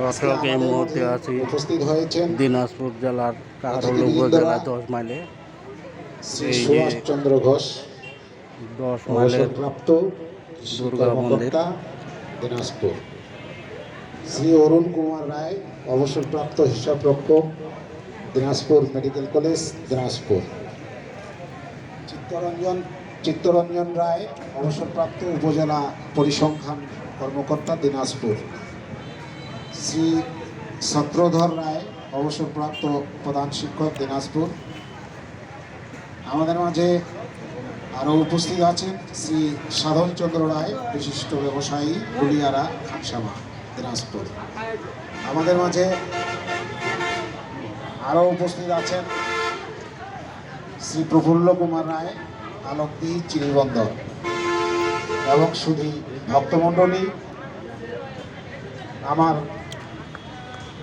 দর্শক এই মুহূর্তে আছি। উপস্থিত হয়েছেন দিনাজপুর জেলার কাহারোল উপজেলা দশ মাইলে। শ্রী সুভাষচন্দ্র ঘোষ দশ মাইলের কৃষি দুর্গা কর্মকর্তা দিনাজপুর। শ্রী অরুণ কুমার রায় অবসরপ্রাপ্ত হিসাবরক্ষক দিনাজপুর মেডিকেল কলেজ দিনাজপুর। চিত্তরঞ্জন চিত্তরঞ্জন রায় অবসরপ্রাপ্ত উপজেলা পরিসংখ্যান কর্মকর্তা দিনাজপুর। শ্রী সত্রধর রায়, অবসরপ্রাপ্ত প্রধান শিক্ষক দিনাজপুর। আমাদের মাঝে আরও উপস্থিত আছেন শ্রী সাধনচন্দ্র রায়, বিশিষ্ট ব্যবসায়ী গুলিয়ারা, খানসামা, দিনাজপুর। আমাদের মাঝে আরও উপস্থিত আছেন শ্রী প্রফুল্ল কুমার রায়, আলোকদি, চিনিবন্দর, এবং শুধু ভক্তমণ্ডলী, আমার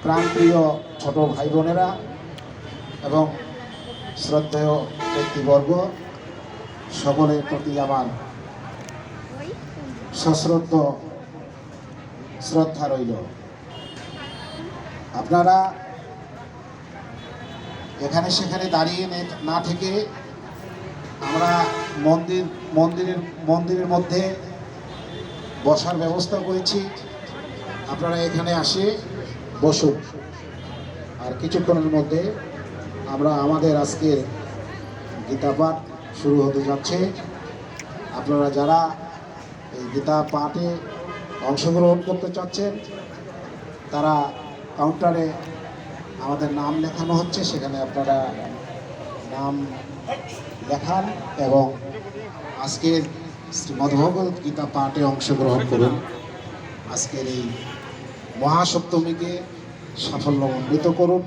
প্রাণপ্রিয় ছোট ভাই বোনেরা এবং শ্রদ্ধেয় ব্যক্তিবর্গ, সকলের প্রতি আমার সশ্রদ্ধ শ্রদ্ধা রইল। আপনারা এখানে সেখানে দাঁড়িয়ে নে- থেকে আমরা মন্দির, মন্দিরের মন্দিরের মধ্যে বসার ব্যবস্থা করেছি। আপনারা এখানে আসে বসুন। আর কিছুক্ষণের মধ্যে আমরা আমাদের আজকের গীতা পাঠ শুরু হতে যাচ্ছে। আপনারা যারা এই গীতা পাঠে অংশগ্রহণ করতে চাচ্ছেন, তারা কাউন্টারে আমাদের নাম লেখানো হচ্ছে, সেখানে আপনারা নাম লেখান এবং আজকের শ্রীমদ্ভগবত গীতা পাঠে অংশগ্রহণ করুন। আজকের এই মহাসপ্তমীকে সাফল্যমণ্ডিত করুন।